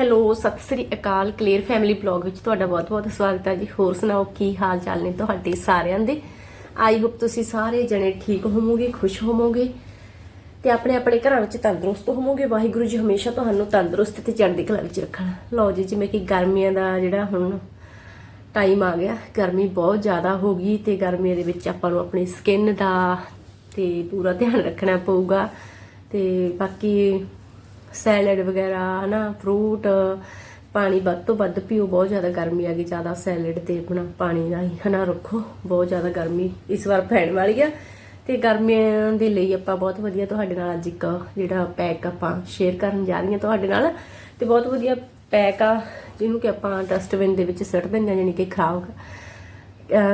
Hello, ਸਤਿ ਸ੍ਰੀ ਅਕਾਲ ਕਲੀਅਰ ਫੈਮਿਲੀ ਬਲੌਗ ਵਿੱਚ ਤੁਹਾਡਾ ਬਹੁਤ-ਬਹੁਤ ਸਵਾਗਤ ਹੈ ਜੀ। ਹੋਰ ਸੁਣਾਓ, ਕੀ ਹਾਲ ਚਾਲ ਨੇ ਤੁਹਾਡੇ ਸਾਰਿਆਂ ਦੇ? ਆਈ ਹੋਪ ਤੁਸੀਂ ਸਾਰੇ ਜਣੇ ਠੀਕ ਹੋਵੋਗੇ, ਖੁਸ਼ ਹੋਵੋਗੇ ਤੇ ਆਪਣੇ ਆਪਣੇ ਘਰਾਂ ਵਿੱਚ ਤੰਦਰੁਸਤ ਹੋਵੋਗੇ। ਵਾਹਿਗੁਰੂ ਜੀ ਹਮੇਸ਼ਾ ਤੁਹਾਨੂੰ ਤੰਦਰੁਸਤ ਤੇ ਚੜ੍ਹਦੀ ਕਲਾ ਵਿੱਚ ਰੱਖਣ। ਲਓ ਜੀ, ਜਿਵੇਂ ਕਿ ਗਰਮੀਆਂ ਦਾ ਜਿਹੜਾ ਹੁਣ ਟਾਈਮ ਆ ਗਿਆ, ਗਰਮੀ ਬਹੁਤ ਜ਼ਿਆਦਾ ਹੋ ਗਈ ਤੇ ਗਰਮੀਆਂ ਦੇ ਵਿੱਚ ਆਪਾਂ ਨੂੰ ਆਪਣੀ ਸਕਿਨ ਦਾ ਤੇ ਪੂਰਾ ਧਿਆਨ ਰੱਖਣਾ ਪਊਗਾ ਤੇ ਬਾਕੀ ਸੈਲਡ ਵਗੈਰਾ, ਹਨਾ ਫਰੂਟ ਪਾਣੀ ਵੱਧ ਤੋਂ ਵੱਧ ਪੀਓ, ਬਹੁਤ ਜ਼ਿਆਦਾ ਗਰਮੀ ਆ ਗਈ, ਜ਼ਿਆਦਾ ਸੈਲਡ ਤੇ ਆਪਣਾ ਪਾਣੀ ਦਾ ਹੀ, ਹਨਾ, ਰੱਖੋ, ਬਹੁਤ ਜ਼ਿਆਦਾ ਗਰਮੀ ਇਸ ਵਾਰ ਪੈਣ ਵਾਲੀ ਆ। ਤੇ ਗਰਮੀਆਂ ਦੇ ਲਈ ਆਪਾਂ ਬਹੁਤ ਵਧੀਆ ਤੁਹਾਡੇ ਨਾਲ ਅੱਜ ਇੱਕ ਜਿਹੜਾ ਪੈਕ ਆਪਾਂ ਸ਼ੇਅਰ ਕਰਨ ਜਾ ਰਹੀ ਹਾਂ ਤੁਹਾਡੇ ਨਾਲ। ਤੇ ਬਹੁਤ ਵਧੀਆ ਪੈਕ ਆ, ਜਿਹਨੂੰ ਕਿ ਆਪਾਂ ਡਸਟਬਿਨ ਦੇ ਵਿੱਚ ਸੁੱਟ ਦਿੰਦੇ ਹਾਂ, ਯਾਨੀ ਕਿ ਖਰਾਬ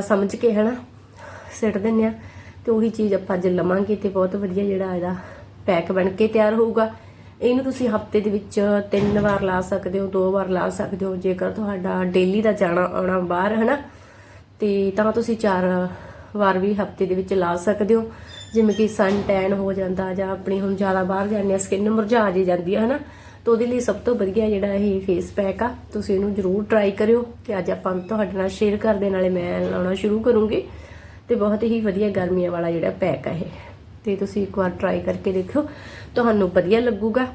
ਸਮਝ ਕੇ, ਹਨਾ, ਸਿੱਟ ਦਿੰਦੇ ਆ ਤੇ ਉਹੀ ਚੀਜ਼ ਆਪਾਂ ਅੱਜ ਲਵਾਂਗੇ, ਤੇ ਬਹੁਤ ਵਧੀਆ ਜਿਹੜਾ ਇਹਦਾ ਪੈਕ ਬਣ ਕੇ ਤਿਆਰ ਹੋਊਗਾ। ਇਹਨੂੰ ਤੁਸੀਂ ਹਫ਼ਤੇ ਦੇ ਵਿੱਚ ਤਿੰਨ ਵਾਰ ਲਾ ਸਕਦੇ ਹੋ, ਦੋ ਵਾਰ ਲਾ ਸਕਦੇ ਹੋ, ਜੇਕਰ ਤੁਹਾਡਾ ਡੇਲੀ ਦਾ ਜਾਣਾ ਆਉਣਾ ਬਾਹਰ, ਹਨਾ? ਤੇ ਤਾਂ ਤੁਸੀਂ ਚਾਰ ਵਾਰ ਵੀ ਹਫ਼ਤੇ ਦੇ ਵਿੱਚ ਲਾ ਸਕਦੇ ਹੋ। ਜਿਵੇਂ ਕਿ ਸਨ ਟੈਨ ਹੋ ਜਾਂਦਾ ਜਾਂ ਆਪਣੀ ਹੁਣ ਜ਼ਿਆਦਾ ਬਾਹਰ ਜਾਂਦੇ ਆ ਸਕਿਨ ਮੁਰਝਾ ਜੇ ਜਾਂਦੀ ਹੈ ਹਨਾ? ਤਾਂ ਉਹਦੇ ਲਈ ਸਭ ਤੋਂ ਵਧੀਆ ਜਿਹੜਾ ਇਹ ਫੇਸ ਪੈਕ ਆ, ਤੁਸੀਂ ਇਹਨੂੰ ਜ਼ਰੂਰ ਟਰਾਈ ਕਰਿਓ ਤੇ ਅੱਜ ਆਪਾਂ ਤੁਹਾਡੇ ਨਾਲ ਸ਼ੇਅਰ ਕਰਦੇ ਨਾਲੇ ਮੈਂ ਲਾਉਣਾ ਸ਼ੁਰੂ ਕਰੂੰਗੀ। ਤੇ ਬਹੁਤ ਹੀ ਵਧੀਆ ਗਰਮੀਆਂ ਵਾਲਾ ਜਿਹੜਾ ਪੈਕ ਆ ਇਹ। ਤੇ ਤੁਸੀਂ ਇੱਕ ਵਾਰ ਟਰਾਈ ਕਰਕੇ ਦੇਖਿਓ। ਤੁਹਾਨੂੰ ਵਧੀਆ ਲੱਗੂਗਾ।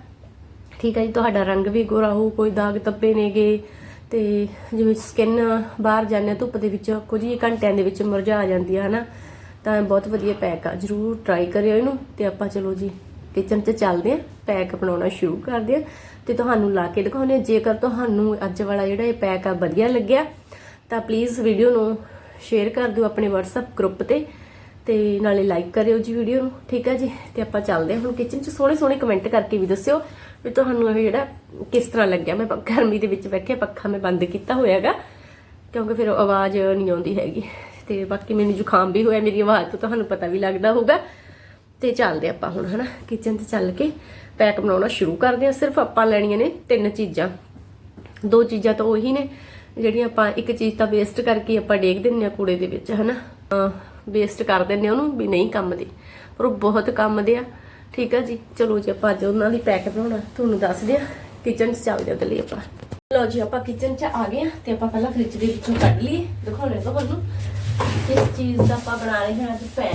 ਠੀਕ ਹੈ ਜੀ, ਤੁਹਾਡਾ ਰੰਗ ਵੀ ਗੋਰਾ ਹੋਊ, ਕੋਈ ਦਾਗ ਧੱਬੇ ਨੇਗੇ ਤੇ ਜਿਵੇਂ ਸਕਿਨ ਬਾਹਰ ਜਾਂਦੇ ਆ, ਧੁੱਪ ਦੇ ਵਿੱਚ ਕੁਝ ਹੀ ਘੰਟਿਆਂ ਦੇ ਵਿੱਚ ਮੁਰਝਾ ਜਾਂਦੀ ਹੈ ਹਨਾ? ਤਾਂ ਬਹੁਤ ਵਧੀਆ ਪੈਕ ਆ। ਜਰੂਰ ਟਰਾਈ ਕਰਿਓ ਇਹਨੂੰ ਤੇ ਆਪਾਂ ਚਲੋ ਜੀ ਕਿਚਨ 'ਚ ਚੱਲਦੇ ਆ ਪੈਕ ਬਣਾਉਣਾ ਸ਼ੁਰੂ ਕਰਦੇ ਆ। ਤੇ ਤੁਹਾਨੂੰ ਲਾ ਕੇ ਦਿਖਾਉਂਦੇ ਆ, ਜੇਕਰ ਤੁਹਾਨੂੰ ਅੱਜ ਵਾਲਾ ਜਿਹੜਾ ਇਹ ਪੈਕ ਆ ਵਧੀਆ ਲੱਗਿਆ, ਤਾਂ ਪਲੀਜ਼ ਵੀਡੀਓ ਨੂੰ ਸ਼ੇਅਰ ਕਰ ਦਿਓ ਆਪਣੇ WhatsApp ਗਰੁੱਪ ਤੇ। ਤੇ ਨਾਲੇ ਲਾਈਕ ਕਰਿਓ ਜੀ ਵੀਡੀਓ ਨੂੰ, ਠੀਕ ਹੈ ਜੀ? ਤੇ ਆਪਾਂ ਚੱਲਦੇ ਹਾਂ ਹੁਣ ਕਿਚਨ 'ਚ। ਸੋਹਣੇ ਸੋਹਣੇ ਕਮੈਂਟ ਕਰਕੇ ਵੀ ਦੱਸਿਓ ਵੀ ਤੁਹਾਨੂੰ ਇਹ ਜਿਹੜਾ ਕਿਸ ਤਰ੍ਹਾਂ ਲੱਗਿਆ। ਮੈਂ ਗਰਮੀ ਦੇ ਵਿੱਚ ਬੈਠੇ ਪੱਖਾ ਮੈਂ ਬੰਦ ਕੀਤਾ ਹੋਇਆਗਾ, ਕਿਉਂਕਿ ਫਿਰ ਆਵਾਜ਼ ਨਹੀਂ ਆਉਂਦੀ ਹੈਗੀ। ਤੇ ਬਾਕੀ ਮੈਨੂੰ ਜ਼ੁਕਾਮ ਵੀ ਹੋਇਆ, ਮੇਰੀ ਆਵਾਜ਼ ਤੋਂ ਤੁਹਾਨੂੰ ਪਤਾ ਵੀ ਲੱਗਦਾ ਹੋਊਗਾ। ਤੇ ਚੱਲਦੇ ਆਪਾਂ ਹੁਣ, ਹਨਾ? ਕਿਚਨ 'ਚ ਚੱਲ ਕੇ ਪੈਕ ਬਣਾਉਣਾ ਸ਼ੁਰੂ ਕਰਦੇ ਹਾਂ। ਸਿਰਫ ਆਪਾਂ ਲੈਣੀਆਂ ਨੇ ਤਿੰਨ ਚੀਜ਼ਾਂ। ਦੋ ਚੀਜ਼ਾਂ ਤਾਂ ਉਹੀ ਨੇ, ਜਿਹੜੀਆਂ ਆਪਾਂ ਇੱਕ ਚੀਜ਼ ਤਾਂ ਵੇਸਟ ਕਰਕੇ ਆਪਾਂ ਡੇਕ ਦਿੰਨੇ ਆ ਕੂੜੇ ਦੇ ਵਿੱਚ, ਹਨਾ? ਵੇਸਟ ਕਰ ਦਿੰਨੇ ਆ ਉਹਨੂੰ ਵੀ ਨਹੀਂ ਕੰਮ ਦੀ ਪਰ ਉਹ ਬਹੁਤ ਕੰਮ ਦੇ ਆ। ਠੀਕ ਆ ਜੀ? ਚਲੋ ਜੀ, ਆਪਾਂ ਅੱਜ ਉਹਨਾਂ ਦੀ ਪੈਕ ਬਣਾਉਣਾ। ਤੁਹਾਨੂੰ ਦੱਸਦੇ ਆ ਕਿਚਨ 'ਚ ਚੱਲਦੇ ਆ ਲਈ ਆਪਾਂ। ਲਓ ਜੀ, ਆਪਾਂ ਕਿਚਨ 'ਚ ਆ ਗਏ ਆ ਤੇ ਆਪਾਂ ਪਹਿਲਾਂ ਫ੍ਰਿਜ ਦੇ ਵਿੱਚੋਂ ਕੱਢ ਲਈਏ। ਦਿਖਾਉਣੇ ਤੁਹਾਨੂੰ। ਕਿਸ ਚੀਜ਼ ਦਾ ਆਪਾਂ ਬਣਾ ਰਹੇ ਹਾਂ ਅੱਜ ਪੈਕ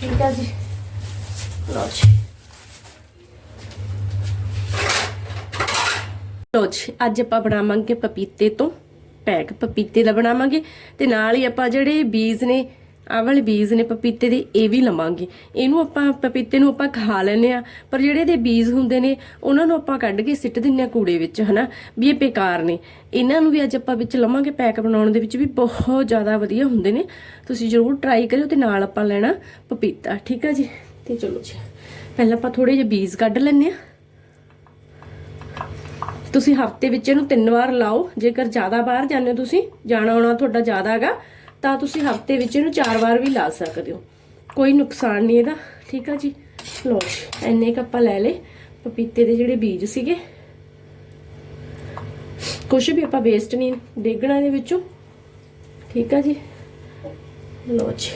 ਠੀਕ ਆ ਜੀ? ਲਓ ਜੀ। ਲੋ ਜੀ, ਅੱਜ ਆਪਾਂ ਬਣਾਵਾਂਗੇ ਪਪੀਤੇ ਤੋਂ ਪੈਕ ਪਪੀਤੇ ਦਾ ਬਣਾਵਾਂਗੇ ਤੇ ਨਾਲ ਹੀ ਆਪਾਂ ਜਿਹੜੇ ਬੀਜ ਨੇ, ਆਹ ਵਾਲੇ ਬੀਜ ਨੇ ਪਪੀਤੇ ਦੇ, ਇਹ ਵੀ ਲਵਾਂਗੇ। ਇਹਨੂੰ ਆਪਾਂ ਪਪੀਤੇ ਨੂੰ ਆਪਾਂ ਖਾ ਲੈਨੇ ਆ ਪਰ ਜਿਹੜੇ ਇਹਦੇ ਬੀਜ ਹੁੰਦੇ ਨੇ, ਉਹਨਾਂ ਨੂੰ ਆਪਾਂ ਕੱਢ ਕੇ ਸਿੱਟ ਦਿੰਨੇ ਆ ਕੂੜੇ ਵਿੱਚ, ਹਨਾ? ਵੀ ਇਹ ਬੇਕਾਰ ਨੇ। ਇਹਨਾਂ ਨੂੰ ਵੀ ਅੱਜ ਆਪਾਂ ਵਿੱਚ ਲਵਾਂਗੇ ਪੈਕ ਬਣਾਉਣ ਦੇ ਵਿੱਚ ਵੀ ਬਹੁਤ ਜ਼ਿਆਦਾ ਵਧੀਆ ਹੁੰਦੇ ਨੇ। ਤੁਸੀਂ ਜ਼ਰੂਰ ਟਰਾਈ ਕਰਿਓ ਤੇ ਨਾਲ ਆਪਾਂ ਲੈਣਾ ਪਪੀਤਾ, ਠੀਕ ਆ ਜੀ? ਤੇ ਚਲੋ ਜੀ, ਪਹਿਲਾਂ ਆਪਾਂ ਥੋੜੇ ਜਿਹੇ ਬੀਜ ਕੱਢ ਲੈਨੇ ਆ ਤੁਸੀਂ ਹਫ਼ਤੇ ਵਿੱਚ ਇਹਨੂੰ ਤਿੰਨ ਵਾਰ ਲਾਓ। ਜੇਕਰ ਜ਼ਿਆਦਾ ਬਾਹਰ ਜਾਂਦੇ ਹੋ ਤੁਸੀਂ, ਜਾਣਾ ਆਉਣਾ ਤੁਹਾਡਾ ਜ਼ਿਆਦਾ ਹੈਗਾ, ਤਾਂ ਤੁਸੀਂ ਹਫ਼ਤੇ ਵਿੱਚ ਇਹਨੂੰ ਚਾਰ ਵਾਰ ਵੀ ਲਾ ਸਕਦੇ ਹੋ। ਕੋਈ ਨੁਕਸਾਨ ਨਹੀਂ ਇਹਦਾ, ਠੀਕ ਆ ਜੀ? ਲੋ ਜੀ, ਇੰਨੇ ਕ ਆਪਾਂ ਲੈ ਲਏ। ਪਪੀਤੇ ਦੇ ਜਿਹੜੇ ਬੀਜ ਸੀਗੇ ਕੁਝ ਵੀ ਆਪਾਂ ਵੇਸਟ ਨਹੀਂ ਡੇਗਣਾ ਦੇ ਵਿੱਚੋਂ, ਠੀਕ ਆ ਜੀ? ਲਓ ਜੀ,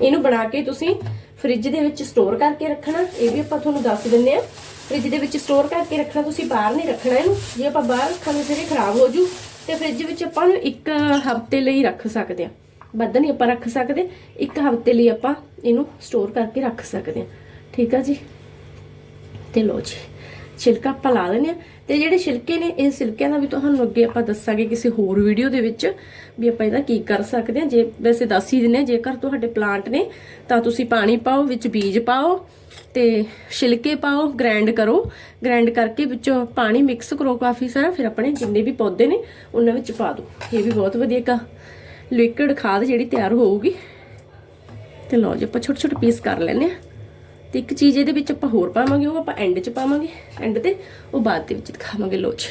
ਇਹਨੂੰ ਬਣਾ ਕੇ ਤੁਸੀਂ ਫ੍ਰਿਜ ਦੇ ਵਿੱਚ ਸਟੋਰ ਕਰਕੇ ਰੱਖਣਾ, ਇਹ ਵੀ ਆਪਾਂ ਤੁਹਾਨੂੰ ਦੱਸ ਦਿੰਨੇ ਆ ਫ੍ਰਿਜ ਦੇ ਵਿੱਚ ਸਟੋਰ ਕਰਕੇ ਰੱਖਣਾ, ਤੁਸੀਂ ਬਾਹਰ ਨਹੀਂ ਰੱਖਣਾ ਇਹਨੂੰ। ਜੇ ਆਪਾਂ ਬਾਹਰ ਰੱਖਾਂਗੇ, ਫਿਰ ਇਹ ਖਰਾਬ ਹੋ ਜੂ। ਤੇ ਫ੍ਰਿਜ ਵਿੱਚ ਆਪਾਂ ਨੂੰ ਇੱਕ ਹਫ਼ਤੇ ਲਈ ਰੱਖ ਸਕਦੇ ਆ ਵੱਧ ਨਹੀਂ ਆਪਾਂ ਰੱਖ ਸਕਦੇ, ਇੱਕ ਹਫ਼ਤੇ ਲਈ ਆਪਾਂ ਇਹਨੂੰ ਸਟੋਰ ਕਰਕੇ ਰੱਖ ਸਕਦੇ ਆ ਠੀਕ ਆ ਜੀ? ਤੇ ਲੋ ਜੀ, ਛਿਲਕਾ ਆਪਾਂ ਲਾ ਲੈਣੇ ਆ ਤੇ ਜਿਹੜੇ ਛਿਲਕੇ ਨੇ, ਇਹ ਛਿਲਕਿਆਂ ਦਾ ਵੀ ਤੁਹਾਨੂੰ ਅੱਗੇ ਆਪਾਂ ਦੱਸਾਂਗੇ ਕਿਸੇ ਹੋਰ ਵੀਡੀਓ ਦੇ ਵਿੱਚ ਵੀ ਆਪਾਂ ਇਹਦਾ ਕੀ ਕਰ ਸਕਦੇ ਹਾਂ। ਜੇ ਵੈਸੇ ਦੱਸ ਹੀ ਦਿੰਨੇ ਆ ਜੇਕਰ ਤੁਹਾਡੇ ਪਲਾਂਟ ਨੇ, ਤਾਂ ਤੁਸੀਂ ਪਾਣੀ ਪਾਓ, ਵਿੱਚ ਬੀਜ ਪਾਓ ਤੇ ਛਿਲਕੇ ਪਾਓ ਗ੍ਰਾਈਂਡ ਕਰੋ। ਗ੍ਰਾਈਂਡ ਕਰਕੇ ਵਿੱਚੋਂ ਪਾਣੀ ਮਿਕਸ ਕਰੋ ਕਾਫੀ ਸਾਰਾ, ਫਿਰ ਆਪਣੇ ਜਿੰਨੇ ਵੀ ਪੌਦੇ ਨੇ, ਉਹਨਾਂ ਵਿੱਚ ਪਾ ਦਿਓ। ਇਹ ਵੀ ਬਹੁਤ ਵਧੀਆ ਕਾ ਲਿਕਵਿਡ ਖਾਦ ਜਿਹੜੀ ਤਿਆਰ ਹੋਊਗੀ। ਤੇ ਲਓ ਜੀ, ਆਪਾਂ ਛੋਟੇ ਛੋਟੇ ਪੀਸ ਕਰ ਲੈਨੇ ਆ ਤੇ ਇੱਕ ਚੀਜ਼ ਇਹਦੇ ਵਿੱਚ ਆਪਾਂ ਹੋਰ ਪਾਵਾਂਗੇ, ਉਹ ਆਪਾਂ ਐਂਡ 'ਚ ਪਾਵਾਂਗੇ। ਐਂਡ ਤੇ ਉਹ ਬਾਅਦ ਦੇ ਵਿੱਚ ਦਿਖਾਵਾਂਗੇ, ਲਓ ਜੀ।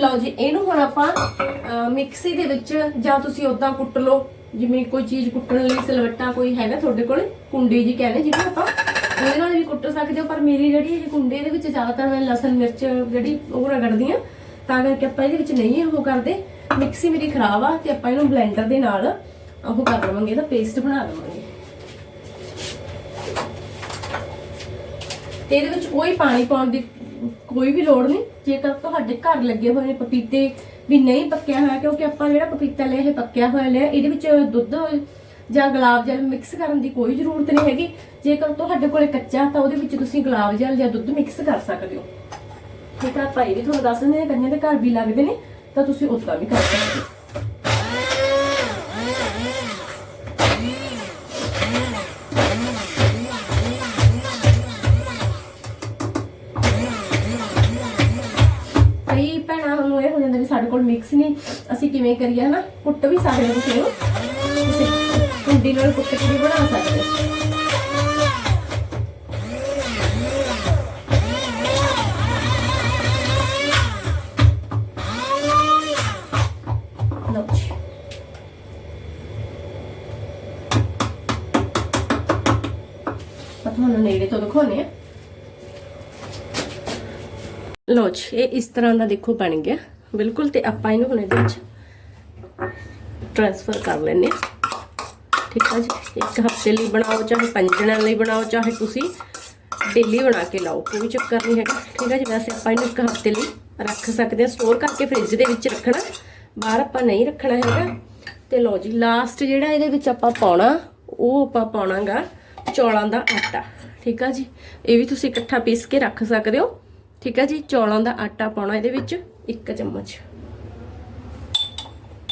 ਲਓ ਜੀ, ਇਹਨੂੰ ਹੁਣ ਆਪਾਂ ਮਿਕਸੀ ਦੇ ਵਿੱਚ ਜਾਂ ਤੁਸੀਂ ਉਦਾਂ ਕੁੱਟ ਲਓ, ਜਿਵੇਂ ਕੋਈ ਚੀਜ਼ ਕੁੱਟਣ ਲਈ ਸਿਲਵੱਟਾ ਕੋਈ ਹੈਗਾ ਤੁਹਾਡੇ ਕੋਲ, ਕੁੰਡੀ ਜੀ ਕਹਿੰਦੇ ਜਿਹਨੂੰ ਆਪਾਂ ਉਹਦੇ ਨਾਲ ਵੀ ਕੁੱਟ ਸਕਦੇ ਹੋ, ਪਰ ਮੇਰੀ ਜਿਹੜੀ ਇਹ ਕੁੰਡੇ ਦੇ ਵਿੱਚ ਜ਼ਿਆਦਾਤਰ ਮੈਂ ਲਸਣ, ਮਿਰਚ ਜਿਹੜੀ ਉਹ ਰਗੜਦੀ ਆ ਤਾਂ ਕਰਕੇ ਆਪਾਂ ਇਹਦੇ ਵਿੱਚ ਨਹੀਂ ਉਹ ਕਰਦੇ। ਮਿਕਸੀ ਮੇਰੀ ਖਰਾਬ ਆ ਤੇ ਆਪਾਂ ਇਹਨੂੰ ਬਲੈਂਡਰ ਦੇ ਨਾਲ ਉਹ ਕਰ ਲਵਾਂਗੇ, ਇਹਦਾ ਪੇਸਟ ਬਣਾ ਲਵਾਂਗੇ। ਤੇ ਇਹਦੇ ਵਿੱਚ ਕੋਈ ਪਾਣੀ ਪਾਉਣ ਦੀ ਕੋਈ ਵੀ ਲੋੜ ਨਹੀਂ। ਜੇਕਰ ਤੁਹਾਡੇ ਘਰ ਲੱਗੇ ਹੋਏ ਨੇ ਪਪੀਤੇ ਵੀ ਨਹੀਂ ਪੱਕਿਆ ਹੋਇਆ, ਕਿਉਂਕਿ ਆਪਾਂ ਜਿਹੜਾ ਪਪੀਤਾ ਲਿਆ, ਇਹ ਪੱਕਿਆ ਹੋਇਆ ਲਿਆ, ਇਹਦੇ ਵਿੱਚ ਦੁੱਧ ਜਾਂ ਗੁਲਾਬ ਜਲ ਮਿਕਸ ਕਰਨ ਦੀ ਕੋਈ ਜ਼ਰੂਰਤ ਨਹੀਂ ਹੈਗੀ। ਜੇਕਰ ਤੁਹਾਡੇ ਕੋਲੇ ਕੱਚਾ ਤਾਂ ਉਹਦੇ ਵਿੱਚ ਤੁਸੀਂ ਗੁਲਾਬ ਜਲ ਜਾਂ ਦੁੱਧ ਮਿਕਸ ਕਰ ਸਕਦੇ ਹੋ। ਠੀਕ ਆ, ਭਾਈ ਵੀ ਤੁਹਾਨੂੰ ਦੱਸ ਦਿੰਦੇ ਨੇ, ਕੰਨਿਆਂ ਦੇ ਘਰ ਵੀ ਲੱਗਦੇ ਨੇ, ਤਾਂ ਤੁਸੀਂ ਉਦਾਂ ਵੀ ਕਰ ਸਕਦੇ ਹੋ। ਅਸੀਂ ਕਰੀਏ ਹਨਾ, ਕੁੱਟ ਵੀ ਸਕਦੇ ਹੋ ਤੁਸੀਂ ਤੁਸੀਂ ਕੁੰਡੀ ਨਾਲ ਕੁੱਟ ਕੇ ਵੀ ਬਣਾ ਸਕਦੇ ਹੋ। ਤੁਹਾਨੂੰ ਨੇੜੇ ਤੋਂ ਦਿਖਾਉਣੇ ਆ ਲਓ ਜੀ, ਇਹ ਇਸ ਤਰ੍ਹਾਂ ਦਾ ਦੇਖੋ ਬਣ ਗਿਆ। ਬਿਲਕੁਲ ਤੇ ਆਪਾਂ ਇਹਨੂੰ ਹੁਣ ਇਹਦੇ ਵਿੱਚ ਟ੍ਰਾਂਸਫਰ ਕਰ ਲੈਨੇ ਠੀਕ ਆ ਜੀ? ਇੱਕ ਹਫ਼ਤੇ ਲਈ ਬਣਾਓ, ਚਾਹੇ ਪੰਜ ਦਿਨਾਂ ਲਈ ਬਣਾਓ, ਚਾਹੇ ਤੁਸੀਂ ਡੇਲੀ ਬਣਾ ਕੇ ਲਾਓ, ਕੋਈ ਚੱਕਰ ਨਹੀਂ ਹੈਗਾ। ਠੀਕ ਆ ਜੀ? ਵੈਸੇ ਆਪਾਂ ਇਹਨੂੰ ਇੱਕ ਹਫ਼ਤੇ ਲਈ ਰੱਖ ਸਕਦੇ ਆ ਸਟੋਰ ਕਰਕੇ ਫ੍ਰਿਜ ਦੇ ਵਿੱਚ ਰੱਖਣਾ। ਬਾਹਰ ਆਪਾਂ ਨਹੀਂ ਰੱਖਣਾ ਹੈਗਾ। ਤੇ ਲਓ ਜੀ ਲਾਸਟ ਜਿਹੜਾ ਇਹਦੇ ਵਿੱਚ ਆਪਾਂ ਪਾਉਣਾ, ਉਹ ਆਪਾਂ ਪਾਉਣਾਗਾ ਚੌਲਾਂ ਦਾ ਆਟਾ। ਠੀਕ ਆ ਜੀ? ਇਹ ਵੀ ਤੁਸੀਂ ਇਕੱਠਾ ਪੀਸ ਕੇ ਰੱਖ ਸਕਦੇ ਹੋ। ਠੀਕ ਆ ਜੀ? ਚੌਲਾਂ ਦਾ ਆਟਾ ਪਾਉਣਾ ਇਹਦੇ ਵਿੱਚ ਇੱਕ ਚਮਚ।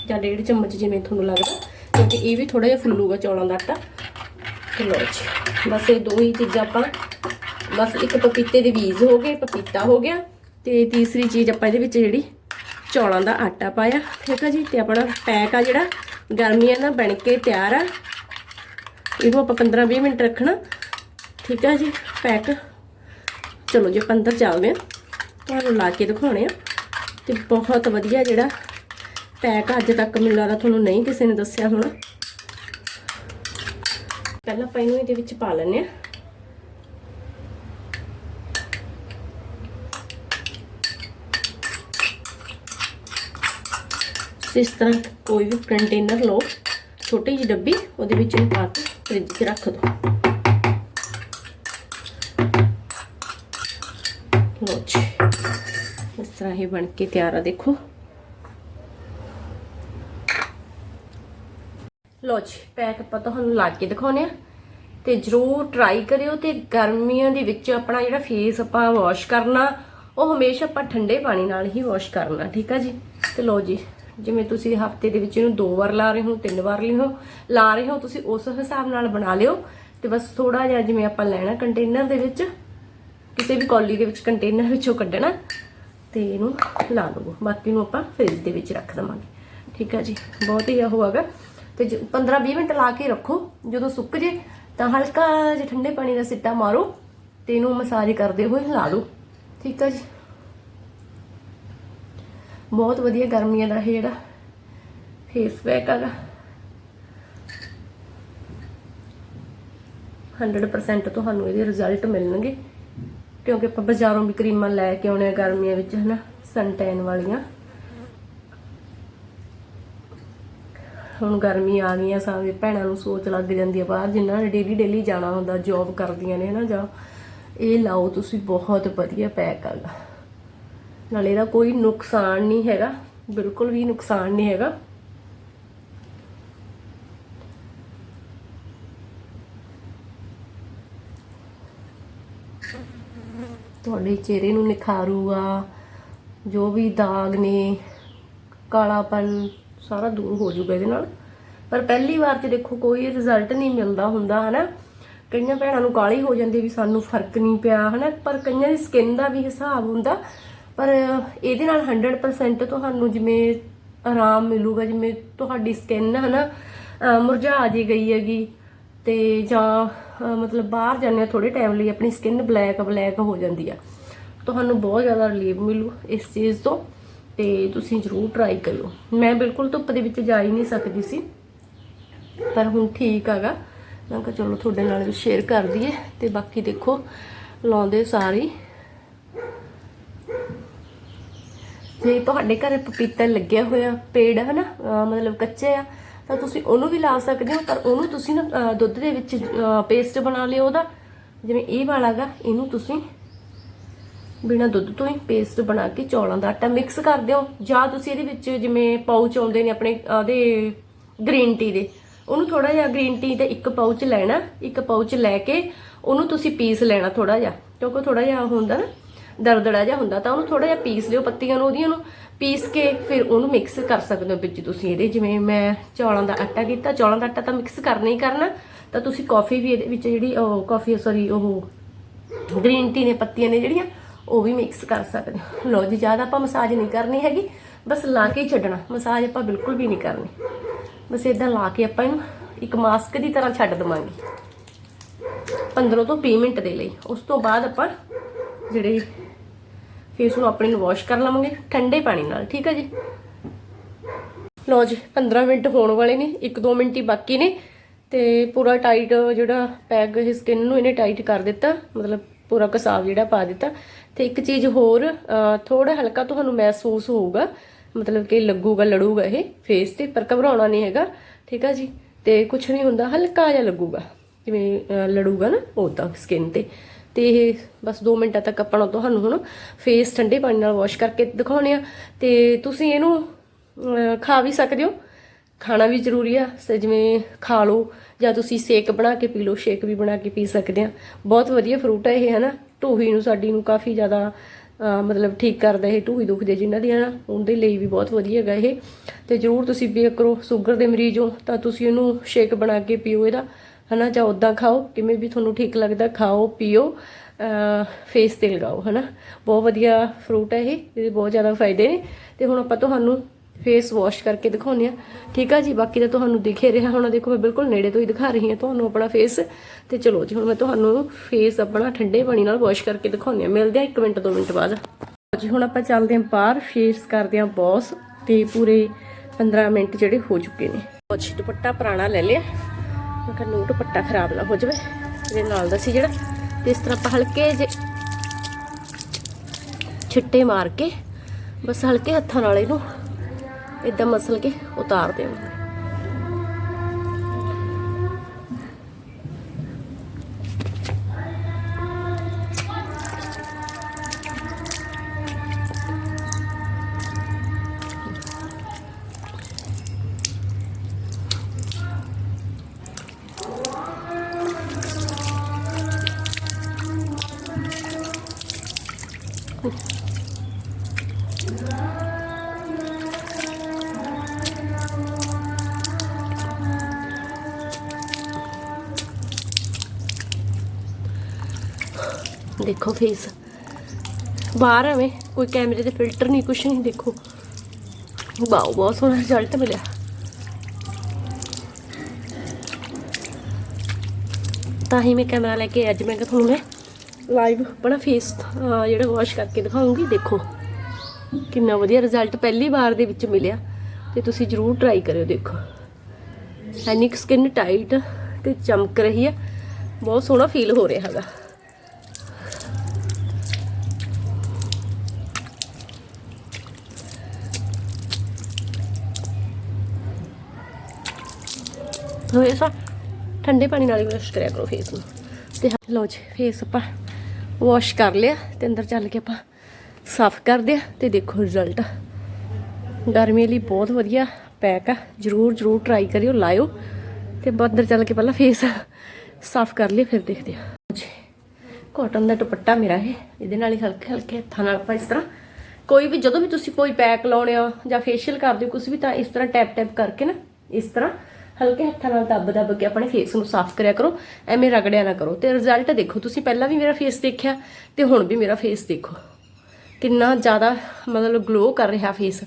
ਜਾਂ ਡੇਢ ਚਮਚ ਜਿਵੇਂ ਤੁਹਾਨੂੰ ਲੱਗਦਾ ਕਿਉਂਕਿ ਇਹ ਵੀ ਥੋੜਾ ਜਿਹਾ ਫੁੱਲੂਗਾ ਚੌਲਾਂ ਦਾ ਆਟਾ। ਤੇ ਲਓ ਜੀ, ਬਸ ਇਹ ਦੋ ਹੀ ਚੀਜ਼ਾਂ ਆਪਾਂ, ਬਸ ਇੱਕ ਪਪੀਤੇ ਦੇ ਬੀਜ ਹੋ ਗਏ, ਪਪੀਤਾ ਹੋ ਗਿਆ, ਤੇ ਤੀਸਰੀ ਚੀਜ਼ ਆਪਾਂ ਇਹਦੇ ਵਿੱਚ ਜਿਹੜੀ ਚੌਲਾਂ ਦਾ ਆਟਾ ਪਾਇਆ, ਠੀਕ ਆ ਜੀ, ਤੇ ਆਪਣਾ ਪੈਕ ਆ ਜਿਹੜਾ ਗਰਮੀਆਂ ਨਾਲ ਬਣ ਕੇ ਤਿਆਰ ਆ। ਇਹਨੂੰ ਆਪਾਂ 15-20 ਮਿੰਟ ਰੱਖਣਾ, ਠੀਕ ਆ ਜੀ, ਪੈਕ। ਚਲੋ ਜੀ, ਆਪਾਂ ਅੰਦਰ ਚੱਲਦੇ ਆ, ਤੁਹਾਨੂੰ ਲਾ ਕੇ ਦਿਖਾਉਣੇ ਆ, ਤੇ ਬਹੁਤ ਵਧੀਆ ਜਿਹੜਾ ਪੈਕ ਅੱਜ ਤੱਕ ਮੈਨੂੰ ਲੱਗਦਾ ਤੁਹਾਨੂੰ ਨਹੀਂ ਕਿਸੇ ਨੇ ਦੱਸਿਆ ਹੋਣਾ। ਪਹਿਲਾਂ ਆਪਾਂ ਇਹਨੂੰ ਇਹਦੇ ਵਿੱਚ ਪਾ ਲੈਂਦੇ ਆ ਇਸ ਤਰ੍ਹਾਂ ਕੋਈ ਵੀ ਕੰਟੇਨਰ ਲਓ, ਛੋਟੀ ਜਿਹੀ ਡੱਬੀ ਉਹਦੇ ਵਿੱਚ ਇਹਨੂੰ ਪਾ ਕੇ ਫ੍ਰਿਜ 'ਚ ਰੱਖ ਦਿਓ। ਲਓ ਜੀ, ਇਸ ਤਰ੍ਹਾਂ ਇਹ ਬਣ ਕੇ ਤਿਆਰ ਆ, ਦੇਖੋ। ਲਓ ਜੀ, ਪੈਕ ਆਪਾਂ ਤੁਹਾਨੂੰ ਲਾ ਕੇ ਦਿਖਾਉਨੇ ਆ ਤੇ ਜਰੂਰ ਟਰਾਈ ਕਰਿਓ ਤੇ ਗਰਮੀਆਂ ਦੇ ਵਿੱਚ ਆਪਣਾ ਜਿਹੜਾ ਫੇਸ ਆਪਾਂ ਵਾਸ਼ ਕਰਨਾ, ਉਹ ਹਮੇਸ਼ਾ ਆਪਾਂ ਠੰਡੇ ਪਾਣੀ ਨਾਲ ਹੀ ਵਾਸ਼ ਕਰਨਾ, ਠੀਕ ਆ ਜੀ? ਤੇ ਲਓ ਜੀ, ਜਿਵੇਂ ਤੁਸੀਂ ਹਫ਼ਤੇ ਦੇ ਵਿੱਚ ਇਹਨੂੰ ਦੋ ਵਾਰ ਲਾ ਰਹੇ ਹੋ, ਤਿੰਨ ਵਾਰ ਲਿਓ ਲਾ ਰਹੇ ਹੋ, ਤੁਸੀਂ ਉਸ ਹਿਸਾਬ ਨਾਲ ਬਣਾ ਲਿਓ। ਤੇ ਬਸ ਥੋੜਾ ਜਿਹਾ ਜਿਵੇਂ ਆਪਾਂ ਲੈਣਾ ਕੰਟੇਨਰ ਦੇ ਵਿੱਚ, ਕਿਸੇ ਵੀ ਕੌਲੀ ਦੇ ਵਿੱਚ ਕੰਟੇਨਰ ਵਿੱਚੋਂ ਕੱਢਣਾ, ਤੇ ਇਹਨੂੰ ਲਾ ਲਵੋ। ਬਾਕੀ ਨੂੰ ਆਪਾਂ ਫ੍ਰਿਜ ਦੇ ਵਿੱਚ ਰੱਖ ਦਵਾਂਗੇ, ਠੀਕ ਆ ਜੀ? ਬਹੁਤ ਹੀ ਉਹ ਹੈਗਾ। ਤੇ 15-20 ਮਿੰਟ ਲਾ ਕੇ ਰੱਖੋ। ਜਦੋਂ ਸੁੱਕ ਜੇ, ਤਾਂ ਹਲਕਾ ਜਿਹਾ ਠੰਡੇ ਪਾਣੀ ਦਾ ਸਿੱਟਾ ਮਾਰੋ ਤੇ ਇਹਨੂੰ ਮਸਾਜ ਕਰਦੇ ਹੋਏ ਹਿਲਾ ਲਓ ਠੀਕ ਆ ਜੀ? ਬਹੁਤ ਵਧੀਆ ਗਰਮੀਆਂ ਦਾ ਇਹ ਜਿਹੜਾ ਫੇਸ ਪੈਕ ਹੈਗਾ 100% ਤੁਹਾਨੂੰ ਇਹਦੇ ਰਿਜ਼ਲਟ ਮਿਲਣਗੇ। ਕਿਉਂਕਿ ਆਪਾਂ ਬਾਜ਼ਾਰੋਂ ਵੀ ਕਰੀਮਾਂ ਲੈ ਕੇ ਆਉਣੇ ਆ ਗਰਮੀਆਂ ਵਿੱਚ, ਹਨਾ? ਸਨਟੈਨ ਵਾਲੀਆਂ। ਹੁਣ ਗਰਮੀ ਆ ਗਈ ਆ, ਸਾਰੇ ਭੈਣਾਂ ਨੂੰ ਸੋਚ ਲੱਗ ਜਾਂਦੀ ਆ ਬਾਹਰ ਜਿਨ੍ਹਾਂ ਨੇ ਡੇਲੀ ਡੇਲੀ ਜਾਣਾ ਹੁੰਦਾ ਜੌਬ ਕਰਦੀਆਂ ਨੇ ਹਨਾ, ਜਾਂ ਇਹ ਲਾਓ ਤੁਸੀਂ ਬਹੁਤ ਵਧੀਆ ਪੈਕ ਹੈਗਾ ਨਾਲੇ ਇਹਦਾ ਕੋਈ ਨੁਕਸਾਨ ਨਹੀਂ ਹੈਗਾ, ਬਿਲਕੁਲ ਵੀ ਨੁਕਸਾਨ ਨਹੀਂ ਹੈਗਾ। ਤੁਹਾਡੇ ਚਿਹਰੇ ਨੂੰ ਨਿਖਾਰੂਗਾ, ਜੋ ਵੀ ਦਾਗ ਨੇ, ਕਾਲਾਪਨ ਸਾਰਾ ਦੂਰ ਹੋ ਜਾਊਗਾ ਇਹਦੇ ਨਾਲ। ਪਰ ਪਹਿਲੀ ਵਾਰ 'ਚ ਦੇਖੋ ਕੋਈ ਰਿਜ਼ਲਟ ਨਹੀਂ ਮਿਲਦਾ ਹੁੰਦਾ, ਹਨਾ। ਕਈਆਂ ਭੈਣਾਂ ਨੂੰ ਕਾਲੀ ਹੋ ਜਾਂਦੀ ਵੀ ਸਾਨੂੰ ਫ਼ਰਕ ਨਹੀਂ ਪਿਆ, ਹਨਾ। ਪਰ ਕਈਆਂ ਦੀ ਸਕਿਨ ਦਾ ਵੀ ਹਿਸਾਬ ਹੁੰਦਾ। ਪਰ ਇਹਦੇ ਨਾਲ 100% ਤੁਹਾਨੂੰ ਜਿਵੇਂ ਆਰਾਮ ਮਿਲੂਗਾ, ਜਿਵੇਂ ਤੁਹਾਡੀ ਸਕਿਨ ਹਨਾ, ਅਹ ਮੁਰਝਾ ਜੀ ਗਈ ਹੈਗੀ। ਤੇ ਜਾਂ ਮਤਲਬ ਬਾਹਰ ਜਾਂਦੇ ਆ ਥੋੜੇ ਟਾਈਮ ਲਈ, ਆਪਣੀ ਸਕਿਨ ਬਲੈਕ ਬਲੈਕ ਹੋ ਜਾਂਦੀ ਆ। ਤੁਹਾਨੂੰ ਬਹੁਤ ਜ਼ਿਆਦਾ ਰਿਲੀਫ ਮਿਲੂ ਇਸ ਚੀਜ਼ ਤੋਂ। ਤੇ ਤੁਸੀਂ ਜ਼ਰੂਰ ਟਰਾਈ ਕਰਿਓ। ਮੈਂ ਬਿਲਕੁਲ ਧੁੱਪ ਦੇ ਵਿੱਚ ਜਾ ਹੀ ਨਹੀਂ ਸਕਦੀ ਸੀ, ਪਰ ਹੁਣ ਠੀਕ ਹੈਗਾ। ਮੈਂ ਕਿਹਾ ਚਲੋ ਤੁਹਾਡੇ ਨਾਲ ਵੀ ਸ਼ੇਅਰ ਕਰ ਦਈਏ ਤੇ ਬਾਕੀ ਦੇਖੋ, ਲਾਉਂਦੇ ਸਾਰੀ ਜੇ ਤੁਹਾਡੇ ਘਰੇ ਪਪੀਤਾ ਲੱਗਿਆ ਹੋਇਆ, ਪੇੜ ਹੈ ਨਾ ਮਤਲਬ ਕੱਚੇ ਆ, ਤਾਂ ਤੁਸੀਂ ਉਹਨੂੰ ਵੀ ਲਾ ਸਕਦੇ ਹੋ, ਪਰ ਉਹਨੂੰ ਤੁਸੀਂ ਨਾ ਦੁੱਧ ਦੇ ਵਿੱਚ ਪੇਸਟ ਬਣਾ ਲਿਓ ਉਹਦਾ। ਜਿਵੇਂ ਇਹ ਵਾਲਾ ਗਾ ਇਹਨੂੰ ਤੁਸੀਂ ਬਿਨਾਂ ਦੁੱਧ ਤੋਂ ਹੀ ਪੇਸਟ ਬਣਾ ਕੇ ਚੌਲਾਂ ਦਾ ਆਟਾ ਮਿਕਸ ਕਰ ਦਿਓ। ਜਾਂ ਤੁਸੀਂ ਇਹਦੇ ਵਿੱਚ ਜਿਵੇਂ ਪਾਊਚ ਆਉਂਦੇ ਨੇ ਆਪਣੇ ਉਹਦੇ ਗ੍ਰੀਨ ਟੀ ਦੇ, ਉਹਨੂੰ ਥੋੜਾ ਜਿਹਾ ਗ੍ਰੀਨ ਟੀ ਦਾ ਇੱਕ ਪਾਊਚ ਲੈਣਾ, ਇੱਕ ਪਾਊਚ ਲੈ ਕੇ ਉਹਨੂੰ ਤੁਸੀਂ ਪੀਸ ਲੈਣਾ ਥੋੜਾ ਜਿਹਾ, ਕਿਉਂਕਿ ਥੋੜਾ ਜਿਹਾ ਹੁੰਦਾ ਨਾ, ਦਰਦੜਾ ਜਿਹਾ ਹੁੰਦਾ, ਤਾਂ ਉਹਨੂੰ ਥੋੜਾ ਜਿਹਾ ਪੀਸ ਲਿਓ ਪੱਤੀਆਂ ਨੂੰ, ਉਹਦੀਆਂ ਨੂੰ ਪੀਸ ਕੇ ਫਿਰ ਉਹਨੂੰ ਮਿਕਸ ਕਰ ਸਕਦੇ ਹੋ ਵਿੱਚ ਤੁਸੀਂ ਇਹਦੇ, ਜਿਵੇਂ ਮੈਂ ਚੌਲਾਂ ਦਾ ਆਟਾ ਕੀਤਾ, ਚੌਲਾਂ ਦਾ ਆਟਾ ਤਾਂ ਮਿਕਸ ਕਰਨਾ ਹੀ ਕਰਨਾ, ਤਾਂ ਤੁਸੀਂ ਕਾਫੀ ਵੀ ਇਹਦੇ ਵਿੱਚ ਜਿਹੜੀ ਉਹ ਕਾਫੀ ਸੌਰੀ ਉਹ ਗ੍ਰੀਨ ਟੀ ਨੇ ਪੱਤੀਆਂ ਨੇ ਜਿਹੜੀਆਂ ਉਹ ਵੀ ਮਿਕਸ ਕਰ ਸਕਦੇ ਹੋ। ਲਓ ਜੀ, ਜ਼ਿਆਦਾ ਆਪਾਂ ਮਸਾਜ ਨਹੀਂ ਕਰਨੀ ਹੈਗੀ। ਬਸ ਲਾ ਕੇ ਹੀ ਛੱਡਣਾ। ਮਸਾਜ ਆਪਾਂ ਬਿਲਕੁਲ ਵੀ ਨਹੀਂ ਕਰਨੀ। ਬਸ ਇਦਾਂ ਲਾ ਕੇ ਆਪਾਂ ਇਹਨੂੰ ਇੱਕ ਮਾਸਕ ਦੀ ਤਰ੍ਹਾਂ ਛੱਡ ਦਵਾਂਗੇ। 15 ਤੋਂ 20 ਮਿੰਟ ਦੇ ਲਈ। ਉਸ ਤੋਂ ਬਾਅਦ ਆਪਾਂ ਜਿਹੜੇ ਫੇਸ ਨੂੰ ਆਪਣੇ ਨੂੰ ਵਾਸ਼ ਕਰ ਲਵਾਂਗੇ, ਠੰਡੇ ਪਾਣੀ ਨਾਲ। ਠੀਕ ਹੈ ਜੀ? ਲਓ ਜੀ 15 ਮਿੰਟ ਹੋਣ ਵਾਲੇ ਨੇ। 1-2 ਮਿੰਟ ਹੀ ਬਾਕੀ ਨੇ। ਤੇ ਪੂਰਾ ਟਾਈਟ ਜਿਹੜਾ ਪੈਗ ਇਹ ਸਕਿਨ ਨੂੰ ਇਹਨੇ ਟਾਈਟ ਕਰ ਦਿੱਤਾ। ਮਤਲਬ ਪੂਰਾ ਕਸਾਵ ਜਿਹੜਾ ਪਾ ਦਿੱਤਾ। ਤੇ ਇੱਕ ਚੀਜ਼ ਹੋਰ ਥੋੜਾ ਹਲਕਾ ਤੁਹਾਨੂੰ ਮਹਿਸੂਸ ਹੋਊਗਾ, ਮਤਲਬ ਕਿ ਲੱਗੂਗਾ, ਲੜੂਗਾ ਇਹ ਫੇਸ ਤੇ, ਪਰ ਘਬਰਾਉਣਾ ਨਹੀਂ ਹੈਗਾ, ਠੀਕ ਆ ਜੀ? ਤੇ ਕੁਝ ਨਹੀਂ ਹੁੰਦਾ, ਹਲਕਾ ਜਿਹਾ ਲੱਗੂਗਾ, ਜਿਵੇਂ ਲੜੂਗਾ ਨਾ ਉਦਾਂ ਸਕਿਨ ਤੇ। ਤੇ ਇਹ ਬਸ 2 ਮਿੰਟਾਂ ਤੱਕ ਆਪਣਾ ਤੁਹਾਨੂੰ ਹੁਣ ਫੇਸ ਠੰਡੇ ਪਾਣੀ ਨਾਲ ਵਾਸ਼ ਕਰਕੇ ਦਿਖਾਉਣੇ ਆ। ਤੇ ਤੁਸੀਂ ਇਹਨੂੰ ਖਾ ਵੀ ਸਕਦੇ ਹੋ। ਖਾਣਾ ਵੀ ਜ਼ਰੂਰੀ ਆ ਤੇ ਜਿਵੇਂ ਖਾ ਲਓ, ਜਾਂ ਤੁਸੀਂ ਸ਼ੇਕ ਬਣਾ ਕੇ ਪੀ ਲਓ ਸ਼ੇਕ ਵੀ ਬਣਾ ਕੇ ਪੀ ਸਕਦੇ ਆ। ਬਹੁਤ ਵਧੀਆ ਫਰੂਟ ਹੈ ਇਹ, ਹਨਾ? ਢੂਹੀ ਨੂੰ ਸਾਡੀ ਨੂੰ ਕਾਫੀ ਜ਼ਿਆਦਾ ਮਤਲਬ ਠੀਕ ਕਰਦਾ ਇਹ ਢੂਹੀ ਦੁਖਦੇ ਜਿਨ੍ਹਾਂ ਦੀਆਂ ਹਨਾ ਉਹਦੇ ਲਈ ਵੀ ਬਹੁਤ ਵਧੀਆ ਹੈਗਾ ਇਹ। ਤੇ ਜ਼ਰੂਰ ਤੁਸੀਂ ਪੀਆ ਕਰੋ, ਸ਼ੂਗਰ ਦੇ ਮਰੀਜ਼ ਹੋ, ਤਾਂ ਤੁਸੀਂ ਇਹਨੂੰ ਸ਼ੇਕ ਬਣਾ ਕੇ ਪੀਓ ਇਹਦਾ। ਹਨਾ, ਜਾਂ ਉਦਾਂ ਖਾਓ, ਕਿਵੇਂ ਵੀ ਤੁਹਾਨੂੰ ਠੀਕ ਲੱਗਦਾ, ਖਾਓ, ਪੀਓ ਫੇਸ ਤੇ ਲਗਾਓ, ਹਨਾ। ਬਹੁਤ ਵਧੀਆ ਫਰੂਟ ਹੈ ਇਹ, ਇਹਦੇ ਬਹੁਤ ਜ਼ਿਆਦਾ ਫਾਇਦੇ ਨੇ। ਤੇ ਹੁਣ ਆਪਾਂ ਤੁਹਾਨੂੰ ਫੇਸ ਵਾਸ਼ ਕਰਕੇ ਦਿਖਾਉਂਦੇ ਆ। ਠੀਕ ਆ ਜੀ, ਬਾਕੀ ਤਾਂ ਤੁਹਾਨੂੰ ਦਿਖੇ ਰਿਹਾ ਹੁਣ। ਦੇਖੋ, ਮੈਂ ਬਿਲਕੁਲ ਨੇੜੇ ਤੋਂ ਹੀ ਦਿਖਾ ਰਹੀ ਹਾਂ ਤੁਹਾਨੂੰ ਆਪਣਾ ਫੇਸ ਤੇ ਚਲੋ ਜੀ, ਹੁਣ ਮੈਂ ਤੁਹਾਨੂੰ ਫੇਸ ਆਪਣਾ ਠੰਡੇ ਪਾਣੀ ਨਾਲ ਵਾਸ਼ ਕਰਕੇ ਦਿਖਾਉਂਦੀ ਆ ਮਿਲਦੇ ਆ 1 ਮਿੰਟ 2 ਮਿੰਟ ਬਾਅਦ। ਜੀ, ਹੁਣ ਆਪਾਂ ਚੱਲਦੇ ਹਾਂ ਬਾਹਰ। ਫੇਸ ਕਰਦੇ ਹਾਂ ਬੌਸ ਤੇ ਪੂਰੇ 15 ਮਿੰਟ ਜਿਹੜੇ ਹੋ ਚੁੱਕੇ ਨੇ। ਕੁਛ ਦੁਪੱਟਾ ਪੁਰਾਣਾ ਲੈ ਲਿਆ। ਮੈਂ ਕਿਹਾ ਨੂੰ ਦੁਪੱਟਾ ਖਰਾਬ ਨਾ ਹੋ ਜਾਵੇ। ਇਹਦੇ ਨਾਲ ਦਾ ਸੀ ਜਿਹੜਾ। ਤੇ ਇਸ ਤਰ੍ਹਾਂ ਆਪਾਂ ਹਲਕੇ ਜੇ ਛਿੱਟੇ ਮਾਰ ਕੇ, ਬਸ ਹਲਕੇ ਹੱਥਾਂ ਨਾਲ ਇਹਨੂੰ ਇਦਾਂ ਮਸਲ ਕੇ ਉਤਾਰ ਦੇਵਾਂਗੇ ਦੇਖੋ ਫੇਸ ਬਾਹਰ ਐਵੇਂ ਕੋਈ ਕੈਮਰੇ ਦੇ ਫਿਲਟਰ ਨਹੀਂ ਕੁਛ ਨਹੀਂ ਦੇਖੋ। ਵਾਓ, ਬਹੁਤ ਸੋਹਣਾ ਰਿਜ਼ਲਟ ਮਿਲਿਆ। ਤਾਂ ਹੀ ਮੈਂ ਕੈਮਰਾ ਲੈ ਕੇ ਅੱਜ। ਮੈਂ ਕਿਹਾ ਤੁਹਾਨੂੰ ਮੈਂ ਲਾਈਵ ਆਪਣਾ ਫੇਸ ਜਿਹੜਾ ਵਾਸ਼ ਕਰਕੇ ਦਿਖਾਉਂਗੀ, ਦੇਖੋ। ਕਿੰਨਾ ਵਧੀਆ ਰਿਜ਼ਲਟ ਪਹਿਲੀ ਵਾਰ ਦੇ ਵਿੱਚ ਮਿਲਿਆ। ਤੇ ਤੁਸੀਂ ਜਰੂਰ ਟਰਾਈ ਕਰਿਓ, ਦੇਖੋ। ਐਨੀ ਸਕਿਨ ਟਾਈਟ ਤੇ ਚਮਕ ਰਹੀ ਹੈ। ਬਹੁਤ ਸੋਹਣਾ ਫੀਲ ਹੋ ਰਿਹਾ ਹੈਗਾ। ਹਮੇਸ਼ਾ ਠੰਡੇ ਪਾਣੀ ਨਾਲ ਹੀ ਵਾਸ਼ ਕਰਿਆ ਕਰੋ ਫੇਸ ਨੂੰ। ਤੇ ਹਾਂ, ਲਓ ਜੀ ਫੇਸ ਆਪਾਂ ਵਾਸ਼ ਕਰ ਲਿਆ ਤੇ ਅੰਦਰ ਚੱਲ ਕੇ ਆਪਾਂ ਸਾਫ਼ ਕਰਦੇ ਆ ਤੇ ਦੇਖੋ ਰਿਜ਼ਲਟ ਗਰਮੀ ਲਈ ਬਹੁਤ ਵਧੀਆ ਪੈਕ ਆ ਜਰੂਰ ਜਰੂਰ ਟਰਾਈ ਕਰਿਓ ਲਾਇਓ। ਤੇ ਆਪਾਂ ਅੰਦਰ ਚੱਲ ਕੇ ਪਹਿਲਾਂ ਫੇਸ ਸਾਫ਼ ਕਰ ਲਿਆ ਫਿਰ ਦੇਖਦੇ ਆ ਜੀ ਕਾਟਨ ਦਾ ਦੁਪੱਟਾ ਮੇਰਾ ਇਹ ਇਹਦੇ ਨਾਲ ਹੀ ਹਲਕੇ ਹਲਕੇ ਹੱਥਾਂ ਨਾਲ ਆਪਾਂ ਇਸ ਤਰ੍ਹਾਂ ਕੋਈ ਵੀ ਜਦੋਂ ਵੀ ਤੁਸੀਂ ਕੋਈ ਪੈਕ ਲਾਉਣੇ ਆ ਜਾਂ ਫੇਸ਼ੀਅਲ ਕਰਦੇ ਹੋ ਕੁਝ ਵੀ ਤਾਂ ਇਸ ਤਰ੍ਹਾਂ ਟੈਪ ਟੈਪ ਕਰਕੇ ਨਾ ਇਸ ਤਰ੍ਹਾਂ ਹਲਕੇ ਹੱਥਾਂ ਨਾਲ ਦੱਬ ਦੱਬ ਕੇ ਆਪਣੇ ਫੇਸ ਨੂੰ ਸਾਫ਼ ਕਰਿਆ ਕਰੋ, ਐਵੇਂ ਰਗੜਿਆ ਨਾ ਕਰੋ। ਤੇ ਰਿਜ਼ਲਟ ਦੇਖੋ, ਤੁਸੀਂ ਪਹਿਲਾਂ ਵੀ ਮੇਰਾ ਫੇਸ ਦੇਖਿਆ ਤੇ ਹੁਣ ਵੀ ਮੇਰਾ ਫੇਸ ਦੇਖੋ। ਕਿੰਨਾ ਜ਼ਿਆਦਾ ਮਤਲਬ ਗਲੋ ਕਰ ਰਿਹਾ ਫੇਸ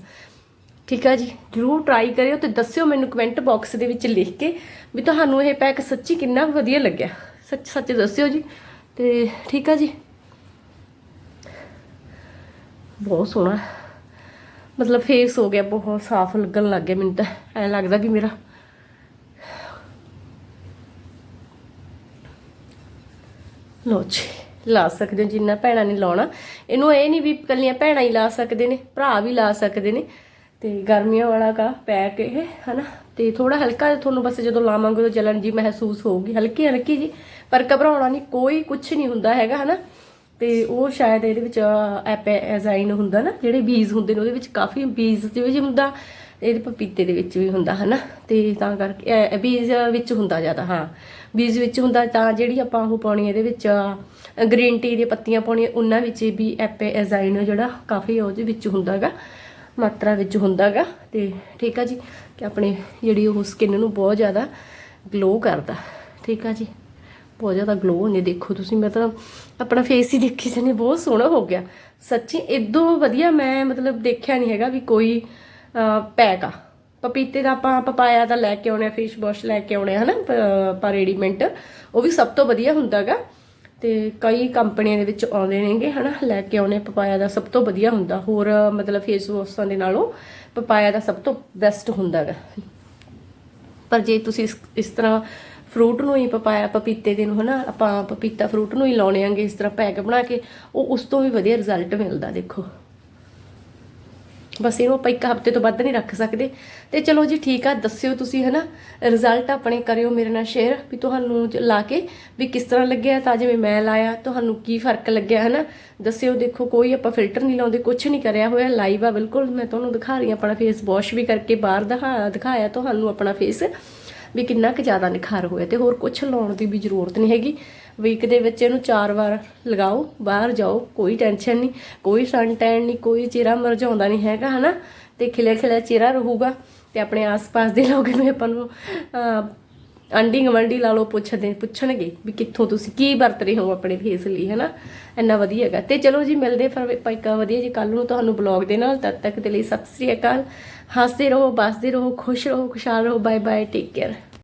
ਠੀਕ ਆ ਜੀ? ਜਰੂਰ ਟਰਾਈ ਕਰਿਓ ਤੇ ਦੱਸਿਓ ਮੈਨੂੰ ਕਮੈਂਟ ਬਾਕਸ ਦੇ ਵਿੱਚ ਲਿਖ ਕੇ ਵੀ ਤੁਹਾਨੂੰ ਇਹ ਪੈਕ ਸੱਚੀ ਕਿੰਨਾ ਵਧੀਆ ਲੱਗਿਆ। ਸੱਚ ਸੱਚ ਦੱਸਿਓ ਜੀ। ਤੇ ਠੀਕ ਆ ਜੀ? ਬਹੁਤ ਸੋਹਣਾ। ਮਤਲਬ ਫੇਸ ਹੋ ਗਿਆ, ਬਹੁਤ ਸਾਫ਼ ਲੱਗਣ ਲੱਗ ਗਿਆ ਮੈਨੂੰ ਤਾਂ। ਐਂ ਲੱਗਦਾ ਕਿ ਮੇਰਾ ਲੋ ਜੀ, ਲਾ ਸਕਦੇ ਹੋ, ਜਿੰਨਾ ਭੈਣਾਂ ਨੇ ਲਾਉਣਾ। ਇਹਨੂੰ ਇਹ ਨਹੀਂ ਵੀ ਕੱਲੀਆਂ ਭੈਣਾਂ ਹੀ ਲਾ ਸਕਦੇ ਨੇ, ਭਰਾ ਵੀ ਲਾ ਸਕਦੇ ਨੇ। ਤੇ ਗਰਮੀਆਂ ਵਾਲਾ ਕਾ ਪੈਕ ਇਹ, ਹਨਾ? ਤੇ ਥੋੜਾ ਹਲਕਾ ਤੁਹਾਨੂੰ ਬਸ ਜਦੋਂ ਲਾਵਾਂਗੇ ਤਾਂ ਜਲਨ ਜੀ ਮਹਿਸੂਸ ਹੋਊਗੀ। ਹਲਕੀ ਹਲਕੀ ਜੀ, ਪਰ ਘਬਰਾਉਣਾ ਨਹੀਂ, ਕੋਈ ਕੁਝ ਨਹੀਂ ਹੁੰਦਾ ਹੈਗਾ, ਹਨਾ? ਤੇ ਉਹ ਸ਼ਾਇਦ ਇਹਦੇ ਵਿੱਚ ਐਪੈਜ਼ਾਈਨ ਹੁੰਦਾ ਨਾ, ਜਿਹੜੇ ਬੀਜ ਹੁੰਦੇ ਨੇ, ਉਹਦੇ ਵਿੱਚ ਕਾਫੀ ਬੀਜ ਦੇ ਵਿੱਚ ਹੁੰਦਾ, ਇਹਦੇ ਪਪੀਤੇ ਦੇ ਵਿੱਚ ਵੀ ਹੁੰਦਾ, ਹਨਾ? ਤੇ ਤਾਂ ਕਰਕੇ ਬੀਜ ਵਿੱਚ ਹੁੰਦਾ ਜ਼ਿਆਦਾ, ਹਾਂ। ਬੀਜ ਵਿੱਚ ਹੁੰਦਾ ਤਾਂ ਜਿਹੜੀ ਆਪਾਂ ਉਹ ਪਾਉਣੀ ਇਹਦੇ ਵਿੱਚ ਗ੍ਰੀਨ ਟੀ ਦੀਆਂ ਪੱਤੀਆਂ ਪਾਉਣੀਆਂ, ਉਹਨਾਂ ਵਿੱਚ ਵੀ ਐਪੇ ਐਪੈਜ਼ਾਈਨ ਜਿਹੜਾ ਕਾਫੀ ਉਹਦੇ ਵਿੱਚ ਹੁੰਦਾਗਾ, ਮਾਤਰਾ ਵਿੱਚ ਹੁੰਦਾਗਾ ਤੇ ਠੀਕ ਆ ਜੀ ਕਿ ਆਪਣੇ ਜਿਹੜੀ ਉਹ ਸਕਿਨ ਨੂੰ ਬਹੁਤ ਜ਼ਿਆਦਾ ਗਲੋ ਕਰਦਾ। ਠੀਕ ਆ ਜੀ? ਬਹੁਤ ਜ਼ਿਆਦਾ ਗਲੋ ਹੁੰਦੀ, ਦੇਖੋ ਤੁਸੀਂ ਮਤਲਬ ਆਪਣਾ ਫੇਸ ਹੀ ਦੇਖੀ ਜਾਨੇ ਬਹੁਤ ਸੋਹਣਾ ਹੋ ਗਿਆ। ਸੱਚੀ ਇਦੋਂ ਵਧੀਆ ਮੈਂ ਮਤਲਬ ਦੇਖਿਆ ਨਹੀਂ ਹੈਗਾ ਵੀ ਕੋਈ ਪੈਕ ਆ। ਪਪੀਤੇ ਦਾ ਆਪਾਂ ਪਪਾਇਆ ਦਾ ਲੈ ਕੇ ਆਉਣੇ ਆ ਫਿਸ਼ ਵਾਸ਼ ਲੈ ਕੇ ਆਉਣੇ ਆ, ਹਨਾ ਪਰ ਰੈਡੀਮੈਂਟ ਉਹ ਵੀ ਸਭ ਤੋਂ ਵਧੀਆ ਹੁੰਦਾਗਾ। ਤੇ ਕਈ ਕੰਪਨੀਆਂ ਦੇ ਵਿੱਚ ਆਉਂਦੇ ਨੇਗੇ, ਹਨਾ, ਲੈ ਕੇ ਆਉਣੇ ਪਪਾਇਆ ਦਾ ਸਭ ਤੋਂ ਵਧੀਆ ਹੁੰਦਾ। ਹੋਰ, ਮਤਲਬ ਫੇਸ ਵਾਸ਼ਾਂ ਦੇ ਨਾਲੋਂ ਪਪਾਇਆ ਦਾ ਸਭ ਤੋਂ ਬੈਸਟ ਹੁੰਦਾਗਾ। ਪਰ ਜੇ ਤੁਸੀਂ ਇਸ- ਇਸ ਤਰ੍ਹਾਂ ਫਰੂਟ ਨੂੰ ਹੀ ਪਪਾਇਆ, ਪਪੀਤੇ ਦੇ ਨੂੰ, ਹਨਾ, ਆਪਾਂ ਪਪੀਤਾ ਫਰੂਟ ਨੂੰ ਹੀ ਲਾਉਣੇ ਆਂਗੇ, ਇਸ ਤਰ੍ਹਾਂ ਪੈਕ ਬਣਾ ਕੇ, ਉਹ ਉਸ ਤੋਂ ਵੀ ਵਧੀਆ ਰਿਜ਼ਲਟ ਮਿਲਦਾ, ਦੇਖੋ। ਬਸ ਇਹਨੂੰ ਆਪਾਂ ਇੱਕ ਹਫ਼ਤੇ ਤੋਂ ਵੱਧ ਨਹੀਂ ਰੱਖ ਸਕਦੇ। ਤੇ ਚਲੋ ਜੀ ਠੀਕ ਆ, ਦੱਸਿਓ ਤੁਸੀਂ ਹਨਾ ਰਿਜ਼ਲਟ ਆਪਣੇ ਕਰਿਓ ਮੇਰੇ ਨਾਲ ਸ਼ੇਅਰ ਵੀ ਤੁਹਾਨੂੰ ਲਾ ਕੇ ਵੀ ਕਿਸ ਤਰ੍ਹਾਂ ਲੱਗਿਆ, ਤਾਂ ਜਿਵੇਂ ਮੈਂ ਲਾਇਆ, ਤੁਹਾਨੂੰ ਕੀ ਫ਼ਰਕ ਲੱਗਿਆ ਹਨਾ। ਦੱਸਿਓ, ਦੇਖੋ, ਕੋਈ ਆਪਾਂ ਫਿਲਟਰ ਨਹੀਂ ਲਾਉਂਦੇ ਕੁਝ ਨਹੀਂ ਕਰਿਆ ਹੋਇਆ ਲਾਈਵ ਆ, ਬਿਲਕੁਲ ਮੈਂ ਤੁਹਾਨੂੰ ਦਿਖਾ ਰਹੀ ਹਾਂ, ਆਪਣਾ ਫੇਸ ਵਾਸ਼ ਵੀ ਕਰਕੇ ਬਾਹਰ ਦਿਖਾ, ਦਿਖਾਇਆ ਤੁਹਾਨੂੰ ਆਪਣਾ ਫੇਸ ਵੀ ਕਿੰਨਾ ਕੁ ਜ਼ਿਆਦਾ ਨਿਖਾਰ ਹੋਇਆ ਤੇ ਹੋਰ ਕੁਝ ਲਾਉਣ ਦੀ ਵੀ ਜ਼ਰੂਰਤ ਨਹੀਂ ਹੈਗੀ। ਵੀਕ ਦੇ ਵਿੱਚ ਇਹਨੂੰ ਚਾਰ ਵਾਰ ਲਗਾਓ, ਬਾਹਰ ਜਾਓ, ਕੋਈ ਟੈਨਸ਼ਨ ਨਹੀਂ, ਕੋਈ ਸਨ ਟੈਨ ਨਹੀਂ, ਕੋਈ ਚਿਹਰਾ ਮਰਝਾਉਂਦਾ ਨਹੀਂ ਹੈਗਾ, ਹਨਾ? ਤੇ ਖਿਲਿਆ ਖਿਲਿਆ ਚਿਹਰਾ ਰਹੂਗਾ ਤੇ ਆਪਣੇ ਆਸ-ਪਾਸ ਦੇ ਲੋਕ ਵੀ ਆਪਾਂ ਨੂੰ ਆਂਢੀ ਗਵੰਡੀ ਲਾ ਲਓ ਪੁੱਛਦੇ, ਪੁੱਛਣਗੇ ਵੀ ਕਿੱਥੋਂ ਤੁਸੀਂ ਕੀ ਵਰਤ ਰਹੇ ਹੋ ਆਪਣੇ ਫੇਸ ਲਈ, ਹਨਾ? ਇੰਨਾ ਵਧੀਆ ਹੈਗਾ। ਤੇ ਚਲੋ ਜੀ, ਮਿਲਦੇ ਫਿਰ ਆਪਾਂ ਇੱਕ ਵਧੀਆ ਜੀ ਕੱਲ ਨੂੰ ਤੁਹਾਨੂੰ ਬਲੌਗ ਦੇ ਨਾਲ। ਤਦ ਤੱਕ ਦੇ ਲਈ ਸਤਿ ਸ੍ਰੀ ਅਕਾਲ। ਹੱਸਦੇ ਰਹੋ ਬਸਦੇ ਰਹੋ, ਖੁਸ਼ ਰਹੋ, ਖੁਸ਼ਹਾਲ ਰਹੋ। Bye bye take care